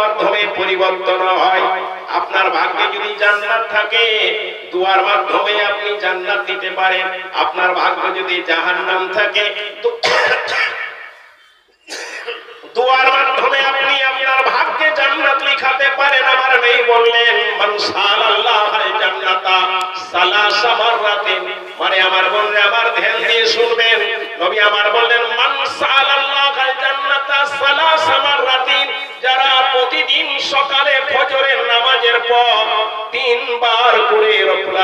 মাধ্যমে পরিবর্তন হয়। আপনার ভাগ্যে যদি জান্নাত থাকে, দুয়ার মাধ্যমে আপনি জান্নাত দিতে পারেন। আপনার ভাগ্য যদি জাহান্নাম থাকে দুয়ার মাধ্যমে আপনি আপনার ভাগ্যে জান্নাত লিখাতে পারেন। আমার নেই বললেন, মান সালাল্লাহ জান্নাতা মাররাতিন। মানে আমার বললে, আমার ধ্যান দিয়ে শুনবেন। নবী আমার বললেন, মান সালাল্লাহ তিনবার করে রব্বুল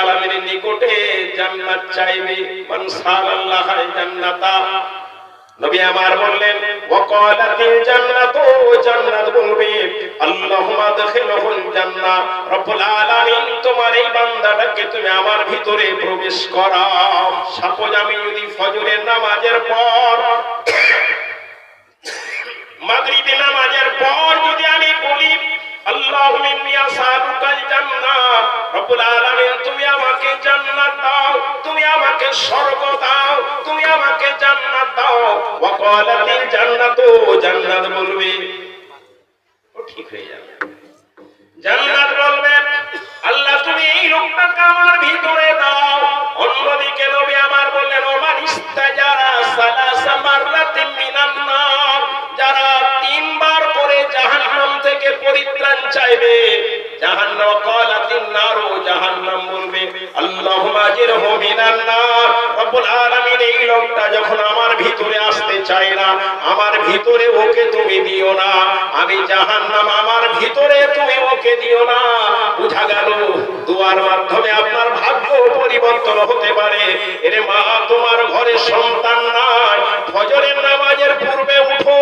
নিকটে জান্নাত চাইবে। মান সালাল্লাহ জান্নাতা। নবী আমার বললেন ওয়াকালাতিল জান্নাতু জান্নাত বলবে রব্বুল আলামিন, তোমার এই বান্দাটাকে তুমি আমার ভিতরে প্রবেশ করাও। সাপোজ আমি যদি ফজরের নামাজের পর মাগরিবে নামাজের পর আল্লাহুম্মা ইন্নী জান্নাহ রব্বুল আলামিন, তুমি আমাকে জান্নাত দাও, তুমি আমাকে স্বর্গ দাও, তুমি আমাকে জান্নাত দাও। ওয়া ক্বালাতিল জান্নাতু জান্নাত বলবে। ও ঠিক হয়ে যাবে। জান্নাত বলবে, আল্লাহ তুমি এই লোকটাকে আমার ভিতরে চাইবে। জাহান্নাম জাহান্নাম বলবে, আল্লাহুম্মা আজিরহু মিনান নার। রব্বুল আলামিন এই লোকটা যখন আমার ভিতরে আসতে চায় না, আমার ভিতরে ওকে তুমি দিও না। আমি জাহান্নাম আমার ভিতরে তুমি ওকে দিও না। বুঝা গেল, দুয়ার মাধ্যমে আপনার ভাগ্য পরিবর্তন হতে পারে। এরে মা, তোমার ঘরে সন্তান নাই। ফজরের নামাজের পূর্বে উঠো,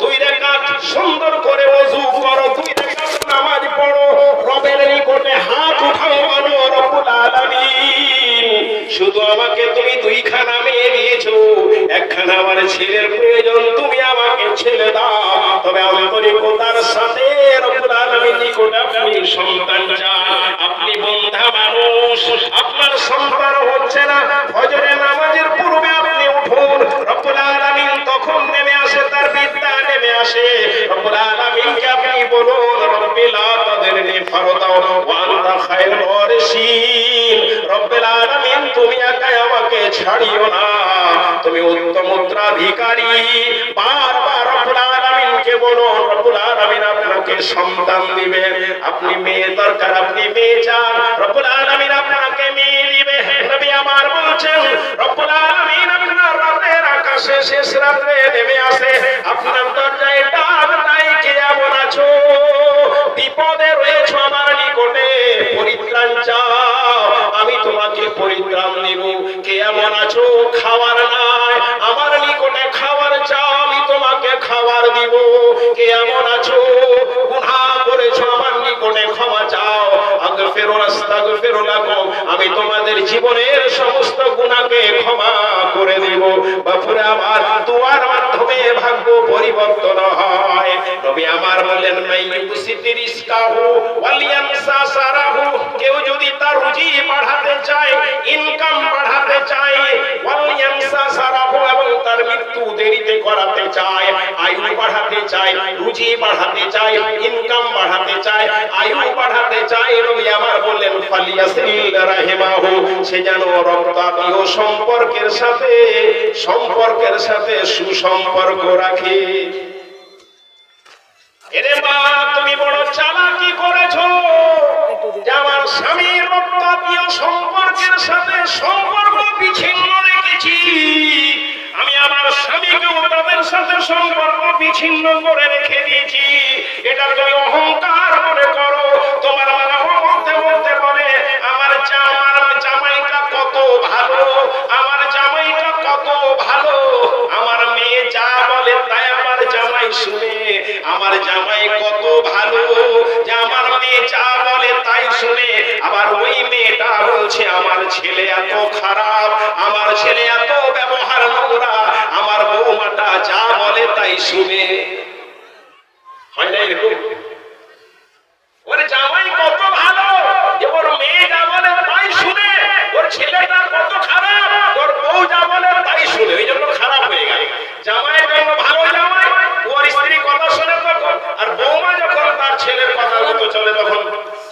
দুই রেখাত সুন্দর করে ওযু করো, দুই রবের হাত উঠাও মানো রব্বুল আলামিন। শুধু আমাকে তুমি দুইখানা মেয়ে দিয়েছ, একখানা আমার ছেলের প্রয়োজন, তুমি আমাকে ছেলে দাও। তবে আন্তরিকতার সাথে রব্বুল আলামিন নিকট আপনি সন্তান চান? আপনি বন্ধা মানুষ আপনার সন্তান হচ্ছে না ফজরের নামাজের পূর্বে আপনি উঠুন রব্বুল আলামিন তখন নেমে আসে তার বিদ্যা নেমে আসে রব্বুল আলামিনকে আপনি বলুন রব্বি লা তাদিরনি ফারদাও ওয়া আনতা খায়রুল ওয়ারিসিন রব্বুল আলামিন, তুমি একাই আমাকে ছাড়িও না। তুমি উত্তম উত্তরাধিকারী বারবার রব্বুল আলামিনকে বলুন রব্বুল আলামিন আপনাকে সন্তান দিবেন আপনি মেয়ে দরকার, আপনি মেয়ে চান। রব্বুল আলামিন আপনাকে মেয়ে দিবে। নবী আমার বলছেন, রব্বুল আলামিন আপনার রাতের আকাশে শেষ রাত্রে নেমে আসে। আপনার দরজায় ডাক দেয় কে এমন আছো? বিপদে পরিত্রাণ চাও, আমি তোমাকে পরিত্রাণ দেব। কে এমন আছো? খাবার নাই। আমার নিকটে খাবার চাও, আমি তোমাকে খাবার দিব। কে এমন আছো? করেছ, আমার নিকটে ক্ষমা চাও। আমি তোমাদের জীবনের সমস্ত গুনাহকে ক্ষমা করে দেব। বাপুরে, আমার মাধ্যমে ভাগ্য পরিবর্তন হয়। নবী আমার বললেন মাইয়ুসিতির ইসকাহু ওয়ালিয়ানসা কেউ তার বাড়াতে চায় ইনকাম বাড়াতে চায় এবং তার মৃত্যু দেরিতে করাতে চায় আয়ু বাড়াতে চায় রুজি বাড়াতে চায় ইনকাম বাড়াতে চায় আয়ু বাড়াতে চায় নবী আমার বললেন সে যেন রক্তাতীয় সম্পর্কের সাথে সম্পর্কের সাথে সুসম্পর্ক রাখে। এরে মা, তুমি বড় চালাকি করেছ। স্বামীর রক্তাতীয় সম্পর্কের সাথে সম্পর্ক বিচ্ছিন্ন রেখেছি। আমি আমার স্বামীকেও তাদের সাথে সম্পর্ক বিচ্ছিন্ন করে রেখে দিয়েছি। এটা তুমি অহংকার মনে করো। তোমার মা বলতে বলতে বলে, আমার জামার জামাইটা কত ভালো, আমার জামাইটা কত ভালো। আমার মেয়ে যা বলে তাই আমার জামাই শুনে, আমার জামাই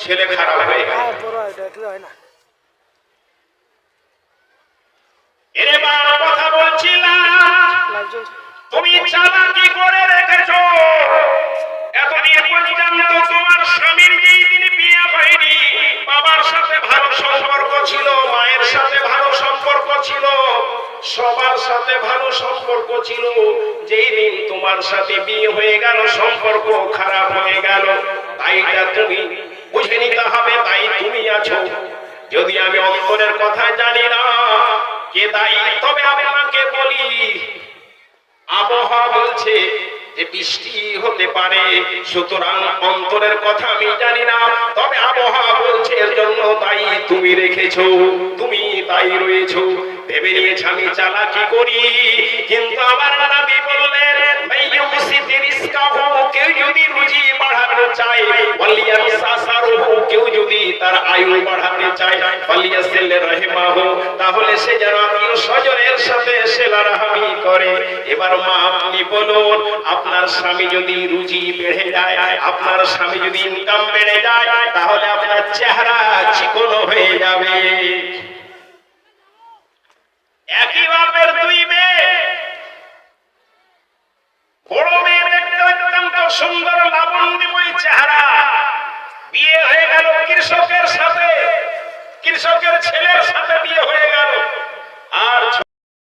ছেলে খারাপ হয়ে গেল। হ্যাঁ কথা বলছিলাম তুমি চালাকি করে রেখেছো? এতদিন পর্যন্ত তোমার স্বামীর যেই দিন বিয়ে হয়নি। বাবার সাথে ভালো সম্পর্ক ছিল মায়ের সাথে ভালো সম্পর্ক ছিল সবার সাথে ভালো সম্পর্ক ছিল। যেই দিন তোমার সাথে বিয়ে হয়ে গেল সম্পর্ক খারাপ হয়ে গেল তাইটা তুমি বুঝে নিতে হবে, তাই তুমি আছো। যদি আমি অন্তরের কথা জানি না, কে দায়ী, তবে আপনাকে বলি, আবহাওয়া বলছে যে বৃষ্টি হতে পারে, সুতরাং অন্তরের কথা আমি জানি না, তবে আবহাওয়া বলছে এর জন্য দায়ী তুমি রেখেছো, তুমি দায়ী রয়েছো। ভেবে নিয়েছ আমি চালাকি করি, কিন্তু আবার নবী বললেন কেউ যদি রুজি বাড়াতে চায় ওয়ালিয়ান সাসারুহু কেউ যদি তার আয়ু বাড়াতে চায় ফালিয়াসিল রাহিমাহু তাহলে সে যেন আত্মীয় স্বজনের সাথে সেলারাহামি করে। এবার মা, আপনি বলুন, আপনার স্বামী যদি রুজি বেড়ে যায়, আপনার স্বামী যদি ইনকাম বেড়ে যায়, তাহলে আপনার চেহারা চিকন হয়ে যাবে। একই বাপের দুই মেয়ে। বড় মেয়ে দেখতে অত্যন্ত সুন্দর কৃষকের ছেলের সাথে বিয়ে হয়ে গেল। আর